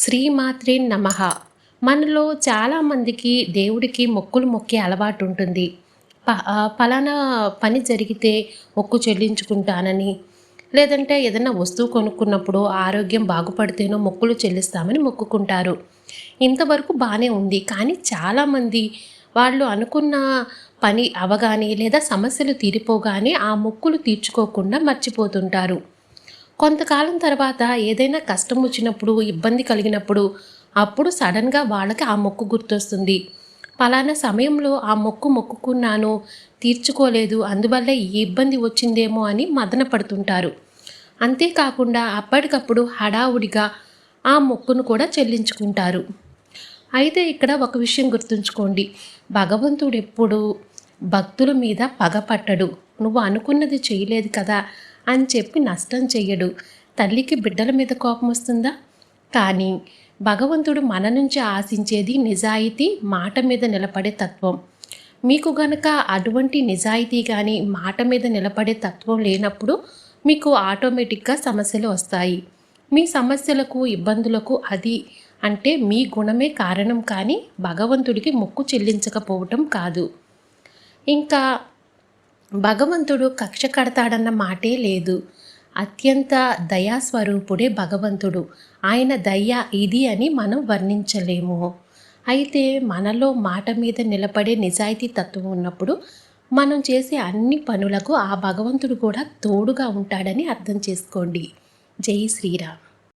శ్రీమాత్రే నమ. మనలో చాలామందికి దేవుడికి మొక్కులు మొక్కే అలవాటు ఉంటుంది. ప ఫలానా పలానా పని జరిగితే మొక్కు చెల్లించుకుంటానని లేదంటే ఏదైనా వస్తువు కొనుక్కున్నప్పుడు ఆరోగ్యం బాగుపడితేనో మొక్కులు చెల్లిస్తామని మొక్కుకుంటారు. ఇంతవరకు బాగానే ఉంది. కానీ చాలామంది వాళ్ళు అనుకున్న పని అవగానే లేదా సమస్యలు తీరిపోగానే ఆ మొక్కులు తీర్చుకోకుండా మర్చిపోతుంటారు. కొంతకాలం తర్వాత ఏదైనా కష్టం వచ్చినప్పుడు ఇబ్బంది కలిగినప్పుడు అప్పుడు సడన్గా వాళ్ళకి ఆ మొక్కు గుర్తొస్తుంది. పలానా సమయంలో ఆ మొక్కు మొక్కుకున్నాను తీర్చుకోలేదు అందువల్ల ఈ ఇబ్బంది వచ్చిందేమో అని మదన పడుతుంటారు. అంతేకాకుండా అప్పటికప్పుడు హడావుడిగా ఆ మొక్కును కూడా చెల్లించుకుంటారు. అయితే ఇక్కడ ఒక విషయం గుర్తుంచుకోండి. భగవంతుడు ఎప్పుడు భక్తుల మీద పగపట్టడు నువ్వు అనుకున్నది చేయలేదు కదా అని చెప్పి నష్టం చెయ్యడు. తల్లికి బిడ్డల మీద కోపం వస్తుందా? కానీ భగవంతుడు మన నుంచి ఆశించేది నిజాయితీ మాట మీద నిలబడే తత్వం. మీకు గనక అటువంటి నిజాయితీ కానీ మాట మీద నిలబడే తత్వం లేనప్పుడు మీకు ఆటోమేటిక్గా సమస్యలు వస్తాయి. మీ సమస్యలకు ఇబ్బందులకు అది అంటే మీ గుణమే కారణం కానీ భగవంతుడికి మొక్కు చెల్లించకపోవటం కాదు. ఇంకా భగవంతుడు కక్ష కడతాడన్న మాటే లేదు. అత్యంత దయాస్వరూపుడే భగవంతుడు. ఆయన దయ ఇది అని మనం వర్ణించలేము. అయితే మనలో మాట మీద నిలబడే నిజాయితీ తత్వం ఉన్నప్పుడు మనం చేసే అన్ని పనులకు ఆ భగవంతుడు కూడా తోడుగా ఉంటాడని అర్థం చేసుకోండి. జై శ్రీరామ్.